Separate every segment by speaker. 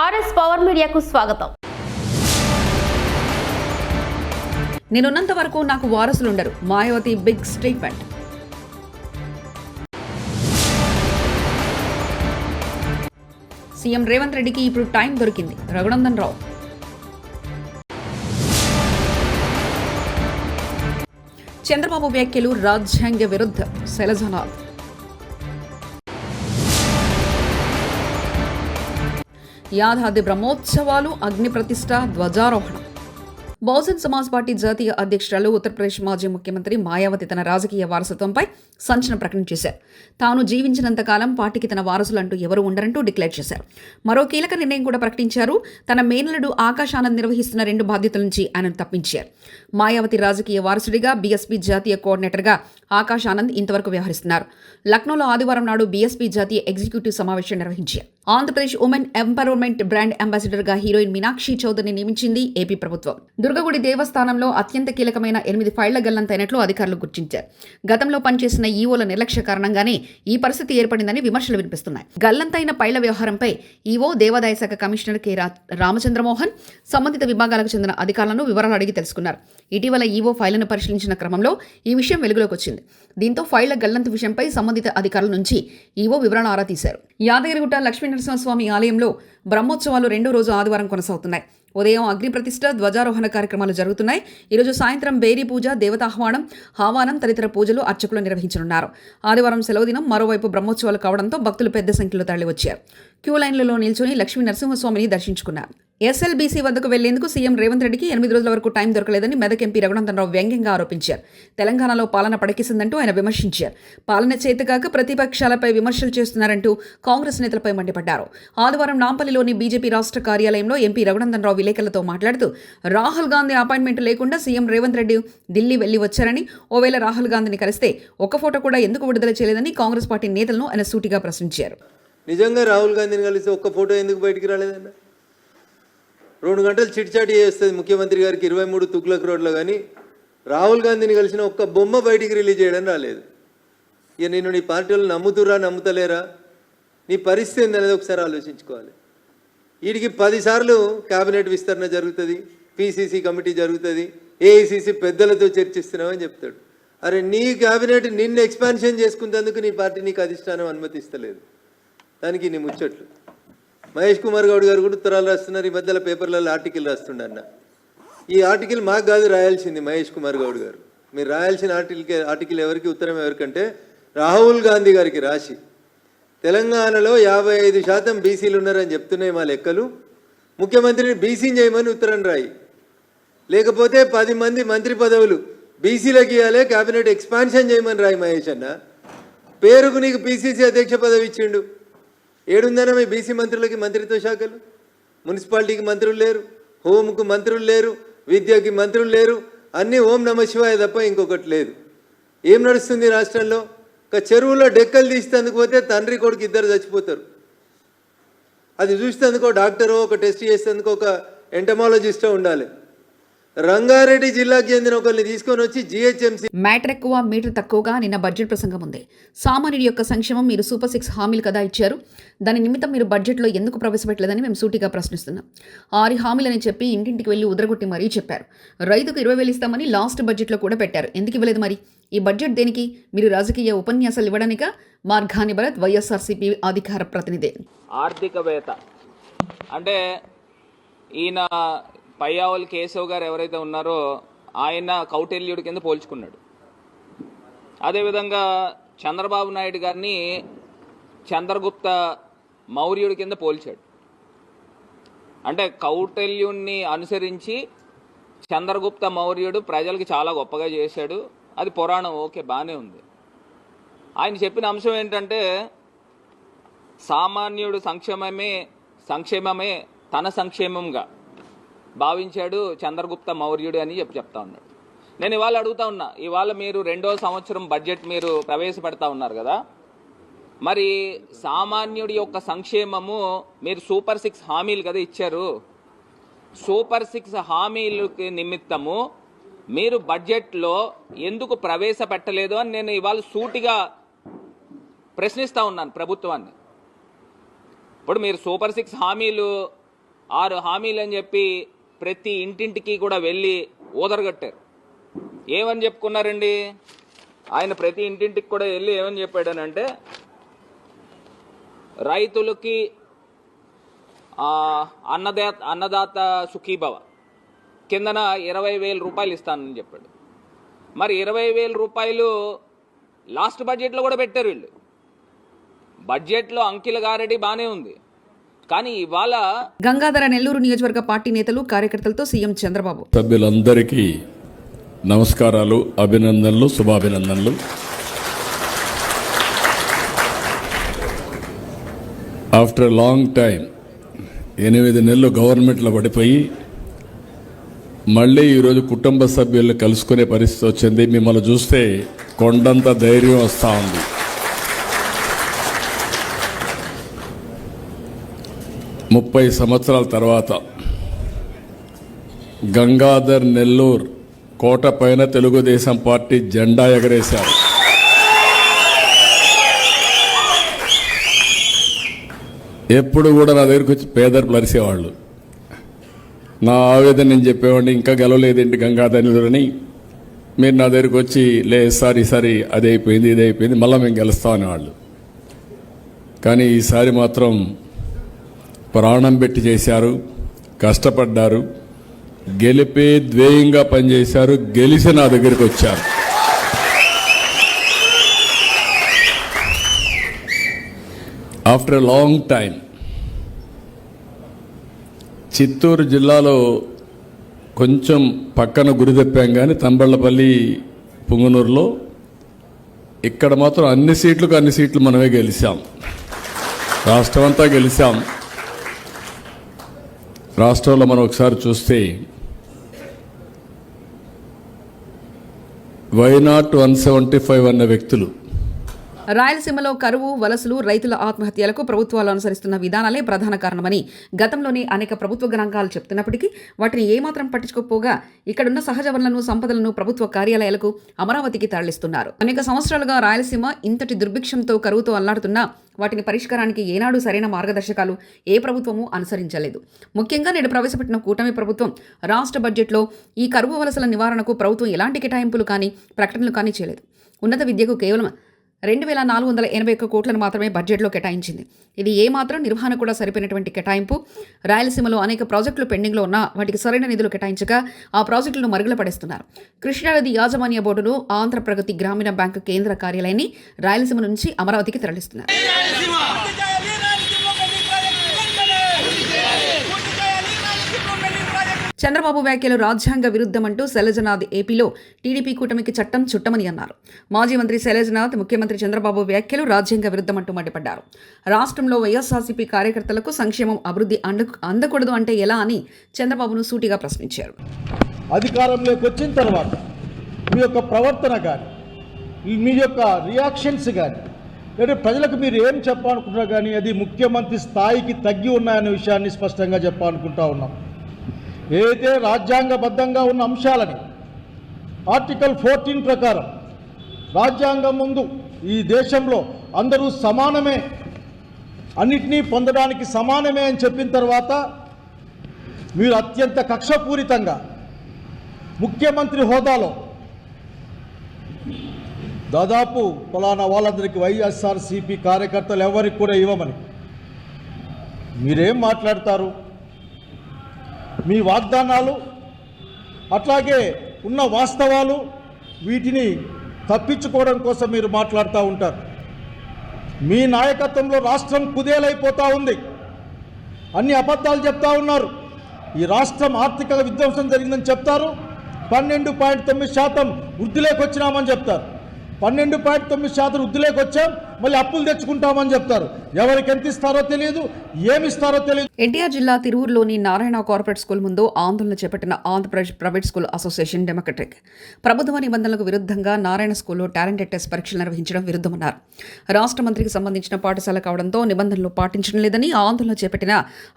Speaker 1: RS power మీడియాకు స్వాగతం.
Speaker 2: నేనున్నంత వరకు నాకు వారసులుండరు. Mayawati big statement. CM Revanth రెడ్డికి ఇప్పుడు టైం దొరికింది. రఘునందన్ రావు. చంద్రబాబు వ్యాఖ్యలు రాజ్యాంగ విరుద్ధ. శైలజనాథ్ యాదాద్రి బ్రహ్మోత్సవాలు అగ్ని ప్రతిష్ట ధ్వజారోహణ. బహుజన్ సమాజ్ పార్టీ జాతీయ అధ్యక్షురాలు ఉత్తరప్రదేశ్ మాజీ ముఖ్యమంత్రి మాయావతి తన రాజకీయ వారసత్వంపై సంచలన ప్రకటన చేశారు. తాను జీవించినంతకాలం పార్టీకి తన వారసులంటూ ఎవరు ఉండరంటూ డిక్లేర్ చేశారు. మరో కీలక నిర్ణయం కూడా ప్రకటించారు. తన మేనలుడు ఆకాశానంద్ నిర్వహిస్తున్న రెండు బాధ్యతల నుంచి ఆయనను తప్పించారు. మాయావతి రాజకీయ వారసుడిగా బీఎస్పీ జాతీయ కోఆర్డినేటర్గా ఆకాష్ ఆనంద్ ఇంతవరకు వ్యవహరిస్తున్నారు. లక్నోలో ఆదివారం నాడు బీఎస్పీ జాతీయ ఎగ్జిక్యూటివ్ సమావేశం నిర్వహించారు. ఆంధ్రప్రదేశ్ ఉమెన్ ఎంపవర్మెంట్ బ్రాండ్ అంబాసిడర్గా హీరోయిన్ మీనాక్షి చౌదరిని నియమించింది ఏపీ ప్రభుత్వం. దుర్గగుడి దేవస్థానంలో అత్యంత కీలకమైన ఎనిమిది ఫైళ్ళ గల్లంతైనట్లు అధికారులు గుర్తించారు. గతంలో పనిచేసిన ఈవోల నిర్లక్ష్య కారణంగానే ఈ పరిస్థితి ఏర్పడిందని విమర్శలు వినిపిస్తున్నాయి. గల్లంతైన పైళ్ళ వ్యవహారంపై ఈవో దేవాదాయ శాఖ కమిషనర్ కె. రామచంద్రమోహన్ సంబంధిత విభాగాలకు చెందిన అధికారులను వివరాలు అడిగి తెలుసుకున్నారు. ఇటీవల ఈవో ఫైళ్ళను పరిశీలించిన క్రమంలో ఈ విషయం వెలుగులోకి వచ్చింది. దీంతో ఫైళ్ళ గల్లంతు విషయంపై సంబంధిత అధికారుల నుంచి ఈవో వివరాలు ఆరా తీశారు. యాదగిరిగుట్ట స్వామి ఆలయంలో బ్రహ్మోత్సవాలు రెండో రోజు ఆదివారం కొనసాగుతున్నాయి. ఉదయం అగ్నిప్రతిష్ఠ ధ్వజారోహణ కార్యక్రమాలు జరుగుతున్నాయి. ఈరోజు సాయంత్రం బేరీ పూజ దేవతాహ్వానం హావానం తదితర పూజలు అర్చకులు నిర్వహించనున్నారు. ఆదివారం సెలవు దినం మరోవైపు బ్రహ్మోత్సవాలు కావడంతో భక్తులు పెద్ద సంఖ్యలో తరలివచ్చారు. క్యూ లైన్లలో నిల్చొని లక్ష్మీ నరసింహస్వామిని దర్శించుకున్నారు. ఎస్ఎల్బీసీ వద్దకు వెళ్ళేందుకు సీఎం రేవంత్ రెడ్డికి ఎనిమిది రోజుల వరకు టైం దొరకలేదని మెదక్ ఎంపీ రఘునందనరావు వ్యంగ్యంగా ఆరోపించారు. తెలంగాణలో పాలన పడకేసిందంటూ ఆయన విమర్శించారు. పాలన చేతకాక ప్రతిపక్షాలపై విమర్శలు చేస్తున్నారంటూ కాంగ్రెస్ నేతలపై మండిపడ్డారు. ఆదివారం నాంపల్లిలోని బీజేపీ రాష్ట్ర కార్యాలయంలో ఎంపీ రఘునందనరావు విలేకరులతో మాట్లాడుతూ రాహుల్ గాంధీ అపాయింట్మెంట్ లేకుండా సీఎం రేవంత్ రెడ్డి ఢిల్లీ వెళ్ళి వచ్చారని ఓవేళ రాహుల్ గాంధీని కలిస్తే ఒక్క ఫోటో కూడా ఎందుకు విడుదల చేయలేదని కాంగ్రెస్ పార్టీ నేతలను ఆయన సూటిగా ప్రశ్నించారు.
Speaker 3: నిజంగా రాహుల్ గాంధీని కలిసి ఒక్క ఫోటో ఎందుకు బయటికి రాలేదన్నా రెండు గంటలు చిట్చాటి చేస్తుంది ముఖ్యమంత్రి గారికి ఇరవై మూడు తుగ్లక్ రోడ్లో కానీ రాహుల్ గాంధీని కలిసిన ఒక్క బొమ్మ బయటికి రిలీజ్ చేయడం రాలేదు. ఇక నేను నీ పార్టీ వాళ్ళు నమ్ముతురా నమ్ముతలేరా? నీ పరిస్థితి ఏందనేది ఒకసారి ఆలోచించుకోవాలి. వీడికి పదిసార్లు కేబినెట్ విస్తరణ జరుగుతుంది పిసిసి కమిటీ జరుగుతుంది ఏఐసిసి పెద్దలతో చర్చిస్తున్నామని చెప్తాడు. అరే నీ కేబినెట్ నిన్ను ఎక్స్పాన్షన్ చేసుకునేందుకు నీ పార్టీ నీకు అధిష్టానం అనుమతిస్తలేదు. దానికి నీ ముచ్చట్లు. మహేష్ కుమార్ గౌడ్ గారు కూడా ఉత్తరాలు రాస్తున్నారు ఈ మధ్యలో పేపర్లలో ఆర్టికల్ రాస్తుండ అన్న. ఈ ఆర్టికల్ మాకు కాదు రాయాల్సింది మహేష్ కుమార్ గౌడ్ గారు. మీరు రాయాల్సిన ఆర్టికల్ ఆర్టికల్ ఎవరికి ఉత్తరం ఎవరికంటే రాహుల్ గాంధీ గారికి రాసి తెలంగాణలో యాభై ఐదు శాతం బీసీలు ఉన్నారని చెప్తున్నాయి మా లెక్కలు. ముఖ్యమంత్రిని బీసీని చేయమని ఉత్తరం రాయి. లేకపోతే పది మంది మంత్రి పదవులు బీసీలకు ఇవ్వాలి కేబినెట్ ఎక్స్పాన్షన్ చేయమని రాయి మహేష్ అన్న. పేరుకు నీకు పీసీసీ అధ్యక్ష పదవి ఇచ్చిండు. ఏడుందన్న మీ బీసీ మంత్రులకి మంత్రిత్వ శాఖలు? మున్సిపాలిటీకి మంత్రులు లేరు హోంకు మంత్రులు లేరు విద్యకి మంత్రులు లేరు అన్నీ ఓం నమ శివాయ తప్ప ఇంకొకటి లేదు. ఏం నడుస్తుంది రాష్ట్రంలో? ఒక చెరువులో డెక్కలు తీసేందుకు పోతే తండ్రి కొడుకు ఇద్దరు చచ్చిపోతారు. అది చూసేందుకు డాక్టరో ఒక టెస్ట్ చేసేందుకు ఒక ఎంటమాలజిస్టో ఉండాలి. రంగారెడ్డి జిల్లాకి చెందిన ఒకరిని తీసుకొని వచ్చి జిహెచ్ఎంసీ
Speaker 2: మ్యాటర్ ఎక్కువ మీటర్ తక్కువగా నిన్న బడ్జెట్ ప్రసంగం ఉంది. సామాన్యుడి యొక్క సంక్షేమం మీరు సూపర్ సిక్స్ హామీలు కదా ఇచ్చారు. దాని నిమిత్తం మీరు బడ్జెట్లో ఎందుకు ప్రవేశపెట్టలేదని మేము సూటిగా ప్రశ్నిస్తున్నాం. ఆరు హామీలని చెప్పి ఇంటింటికి వెళ్ళి ఉదరగొట్టి మరీ చెప్పారు. రైతుకు ఇరవై వేలు ఇస్తామని లాస్ట్ బడ్జెట్లో కూడా పెట్టారు. ఎందుకు ఇవ్వలేదు మరి? ఈ బడ్జెట్ దేనికి? మీరు రాజకీయ ఉపన్యాసాలు ఇవ్వడానిక? మార్గాని భరత్ వైఎస్ఆర్సీపీ అధికార ప్రతినిధి.
Speaker 4: ఆర్థికవేత్త. అంటే ఈయన పయ్యావల్ కేశవ్ గారు ఎవరైతే ఉన్నారో ఆయన కౌటిల్యుడి కింద పోల్చుకున్నాడు. అదేవిధంగా చంద్రబాబు నాయుడు గారిని చంద్రగుప్త మౌర్యుడి కింద పోల్చాడు. అంటే కౌటల్యుణ్ణి అనుసరించి చంద్రగుప్త మౌర్యుడు ప్రజలకు చాలా గొప్పగా చేశాడు. అది పురాణం ఓకే బాగానే ఉంది. ఆయన చెప్పిన అంశం ఏంటంటే సామాన్యుడు సంక్షేమమే సంక్షేమమే తన సంక్షేమంగా. భావించాడు చంద్రగుప్త మౌర్యుడు అని చెప్పి చెప్తా ఉన్నాడు. నేను ఇవాళ అడుగుతా ఉన్నా ఇవాళ మీరు రెండో సంవత్సరం బడ్జెట్ మీరు ప్రవేశపెడతా ఉన్నారు కదా? మరి సామాన్యుడి యొక్క సంక్షేమము మీరు సూపర్ సిక్స్ హామీలు కదా ఇచ్చారు. సూపర్ సిక్స్ హామీలకి నిమిత్తము మీరు బడ్జెట్లో ఎందుకు ప్రవేశపెట్టలేదు అని నేను ఇవాళ సూటిగా ప్రశ్నిస్తూ ఉన్నాను ప్రభుత్వాన్ని. ఇప్పుడు మీరు సూపర్ సిక్స్ హామీలు ఆరు హామీలు అని చెప్పి ప్రతి ఇంటింటికి కూడా వెళ్ళి ఊదరగట్టారు ఏమని చెప్పుకున్నారండి? ఆయన ప్రతి ఇంటింటికి కూడా వెళ్ళి ఏమని చెప్పాడనంటే రైతులకి ఆ, అన్నదాత అన్నదాత సుఖీభవ. కిందన ఇరవై వేల రూపాయలు ఇస్తానని చెప్పాడు. మరి ఇరవై వేల రూపాయలు లాస్ట్ బడ్జెట్లో కూడా పెట్టారు వీళ్ళు. బడ్జెట్లో అంకిల గారెడి బాగానే ఉంది. కానీ ఇవాళ
Speaker 2: గంగాధర నెల్లూరు నియోజకవర్గ పార్టీ నేతలు కార్యకర్తలతో సీఎం చంద్రబాబు.
Speaker 5: సభ్యులందరికీ నమస్కారాలు అభినందనలు శుభాభినందనలు. ఆఫ్టర్ లాంగ్ టైం ఎనిమిది నెలలు గవర్నమెంట్లో పడిపోయి మళ్ళీ ఈరోజు కుటుంబ సభ్యులను కలుసుకునే పరిస్థితి వచ్చింది. మిమ్మల్ని చూస్తే కొండంత ధైర్యం వస్తూ ఉంది. ముప్పై సంవత్సరాల తర్వాత గంగాధర్ నెల్లూర్ కోట పైన తెలుగుదేశం పార్టీ జెండా ఎగరేశారు. ఎప్పుడు కూడా నా దగ్గరికి వచ్చి పేదలు అరిసేవాళ్ళు నా ఆవేదన నేను చెప్పేవాడిని ఇంకా గెలవలేదేంటి గంగాధర్ నెల్లూరు అని. మీరు నా దగ్గరికి వచ్చి లే సార్ ఈసారి అది అయిపోయింది ఇది అయిపోయింది మళ్ళీ మేము గెలుస్తాం అనేవాళ్ళు. కానీ ఈసారి మాత్రం ప్రాణం పెట్టి చేశారు కష్టపడ్డారు గెలిపే ద్వేయంగా పనిచేశారు గెలిచి నా దగ్గరికి వచ్చారు. After a long time Chittoor జిల్లాలో కొంచెం పక్కన గురి తప్పాం కానీ తంబళ్ళపల్లి పుంగనూరులో ఇక్కడ మాత్రం అన్ని సీట్లకు అన్ని సీట్లు మనమే గెలిచాం రాష్ట్రం అంతా గెలిచాం రాష్ట్రంలో మనం ఒకసారి చూస్తే why not one seventy five అన్న వ్యక్తులు
Speaker 2: రాయలసీమలో కరువు వలసలు రైతుల ఆత్మహత్యలకు ప్రభుత్వాలు అనుసరిస్తున్న విధానాలే ప్రధాన కారణమని గతంలోనే అనేక ప్రభుత్వ గణాంకాలు చెప్తున్నప్పటికీ వాటిని ఏమాత్రం పట్టించుకోకపోగా ఇక్కడున్న సహజ వనరులను సంపదలను ప్రభుత్వ కార్యాలయాలకు అమరావతికి తరలిస్తున్నారు. అనేక సంవత్సరాలుగా రాయలసీమ ఇంతటి దుర్భిక్షంతో కరువుతో అల్లాడుతున్నా వాటిని పరిష్కారానికి ఏనాడు సరైన మార్గదర్శకాలు ఏ ప్రభుత్వము అనుసరించలేదు. ముఖ్యంగా నేడు ప్రవేశపెట్టిన కూటమి ప్రభుత్వం రాష్ట్ర బడ్జెట్లో ఈ కరువు వలసల నివారణకు ప్రభుత్వం ఎలాంటి కేటాయింపులు కానీ ప్రకటనలు కానీ చేయలేదు. ఉన్నత విద్యకు కేవలం రెండు వేల నాలుగు వందల ఎనభై ఒక్క కోట్లను మాత్రమే బడ్జెట్లో కేటాయించింది. ఇది ఏమాత్రం నిర్వహణ కూడా సరిపోయినటువంటి కేటాయింపు. రాయలసీమలో అనేక ప్రాజెక్టులు పెండింగ్లో ఉన్నా వాటికి సరైన నిధులు కేటాయించక ఆ ప్రాజెక్టులను మరుగుల పడేస్తున్నారు. కృష్ణానది యాజమాన్య బోర్డును ఆంధ్రప్రగతి గ్రామీణ బ్యాంకు కేంద్ర కార్యాలయాన్ని రాయలసీమ నుంచి అమరావతికి తరలిస్తున్నారు
Speaker 6: పూర్తి చేయాలి రాయలసీమ పెళ్ళి ప్రాజెక్టు వెంటనే పూర్తి చేయాలి రాయలసీమ పెళ్ళి ప్రాజెక్టు
Speaker 2: చంద్రబాబు వ్యాఖ్యలు రాజ్యాంగ విరుద్ధమంటూ శైలజనాథ్ ఏపీలో టీడీపీ కూటమికి చట్టం చుట్టమని అన్నారు. మాజీ మంత్రి శైలజనాథ్ ముఖ్యమంత్రి చంద్రబాబు వ్యాఖ్యలు రాజ్యాంగ విరుద్ధమంటూ మండిపడ్డారు. రాష్ట్రంలో వైఎస్ఆర్సీపీ కార్యకర్తలకు సంక్షేమం అభివృద్ధి అంద అందకూడదు అంటే ఎలా అని చంద్రబాబును సూటిగా ప్రశ్నించారు.
Speaker 7: అధికారంలోకి వచ్చిన తర్వాత మీ యొక్క ప్రవర్తన కానీ మీ యొక్క రియాక్షన్స్ కానీ లేదా ప్రజలకు మీరు ఏం చెప్పాలనుకుంటున్నా కానీ అది ముఖ్యమంత్రి స్థాయికి తగ్గి ఉన్నాయనే విషయాన్ని స్పష్టంగా చెప్పాలనుకుంటా ఉన్నాం. ఏదైతే రాజ్యాంగబద్ధంగా ఉన్న అంశాలని ఆర్టికల్ ఫోర్టీన్ ప్రకారం రాజ్యాంగం ముందు ఈ దేశంలో అందరూ సమానమే అన్నిటినీ పొందడానికి సమానమే అని చెప్పిన తర్వాత మీరు అత్యంత కక్షపూరితంగా ముఖ్యమంత్రి హోదాలో దాదాపు ఫలానా వాళ్ళందరికీ వైఎస్ఆర్సీపీ కార్యకర్తలు ఎవరికి కూడా ఇవ్వమని మీరేం మాట్లాడతారు? మీ వాగ్దానాలు అట్లాగే ఉన్న వాస్తవాలు వీటిని తప్పించుకోవడం కోసం మీరు మాట్లాడుతూ ఉంటారు. మీ నాయకత్వంలో రాష్ట్రం కుదేలైపోతూ ఉంది. అన్ని అబద్ధాలు చెప్తా ఉన్నారు. ఈ రాష్ట్రం ఆర్థిక విధ్వంసం జరిగిందని చెప్తారు. పన్నెండు పాయింట్ తొమ్మిది శాతం వృద్ధిలోకి వచ్చినామని చెప్తారు. పన్నెండు పాయింట్ తొమ్మిది శాతం వృద్ధిలోకి వచ్చాం. మళ్ళీ అప్పులు తెచ్చుకుంటామని చెప్తారు. ఎవరికి ఎంత ఇస్తారో తెలియదు ఏమి ఇస్తారో తెలియదు.
Speaker 2: ఎన్టీఆర్ జిల్లా తిరువురులోని నారాయణ కార్పొరేట్ స్కూల్ ముందు ఆందోళన చేపట్టిన Andhra Pradesh private school association democratic. ప్రభుత్వ నిబంధనలకు విరుద్ధంగా నారాయణ స్కూల్లో టాలెంటెడ్ టెస్ట్ పరీక్షలు నిర్వహించడం విరుద్ధమన్నారు. రాష్ట్ర మంత్రికి సంబంధించిన పాఠశాల కావడంతో నిబంధనలు పాటించడం లేదని ఆందోళన చేపట్టిన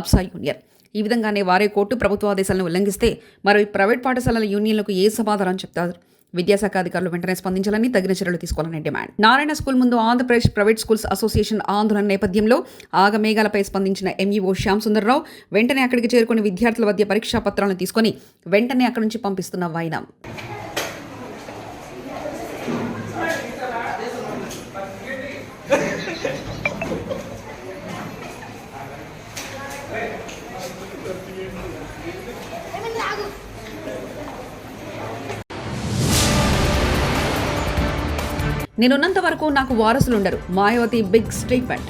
Speaker 2: అప్సా యూనియన్. ఈ విధంగానే వారే కోర్టు ప్రభుత్వ ఆదేశాలను ఉల్లంఘిస్తే మరి ప్రైవేట్ పాఠశాలల యూనియన్లకు ఏ సమాధానం చెప్తారు? విద్యాశాఖ అధికారులు వెంటనే స్పందించాలని తగిన చర్యలు తీసుకోవాలని డిమాండ్. నారాయణ స్కూల్ ముందు ఆంధ్రప్రదేశ్ ప్రైవేట్ స్కూల్స్ అసోసియేషన్ ఆందోళన నేపథ్యంలో ఆగమేఘాలపై స్పందించిన ఎంఈఓ శ్యామ్ సుందర్రావు వెంటనే అక్కడికి చేరుకుని విద్యార్థుల వద్ద పరీక్షా పత్రాలను తీసుకొని వెంటనే అక్కడి నుంచి పంపిస్తున్న వైనం. నేనున్నంత వరకు నాకు వారసులుండరు. Mayawati big statement.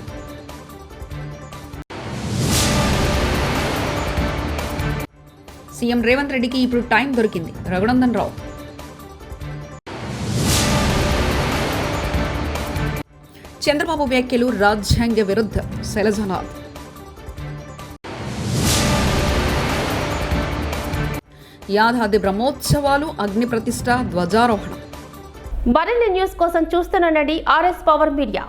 Speaker 2: CM Revanth రెడ్డికి ఇప్పుడు టైం దొరికింది. రఘునందన్ రావు. చంద్రబాబు వ్యాఖ్యలు రాజ్యాంగ విరుద్ధ. శైలజనాథ్ యాదాది బ్రహ్మోత్సవాలు అగ్ని ప్రతిష్ట ధ్వజారోహణ.
Speaker 1: మరిన్ని న్యూస్ కోసం చూస్తున్న ఆర్ఎస్ పవర్ మీడియా.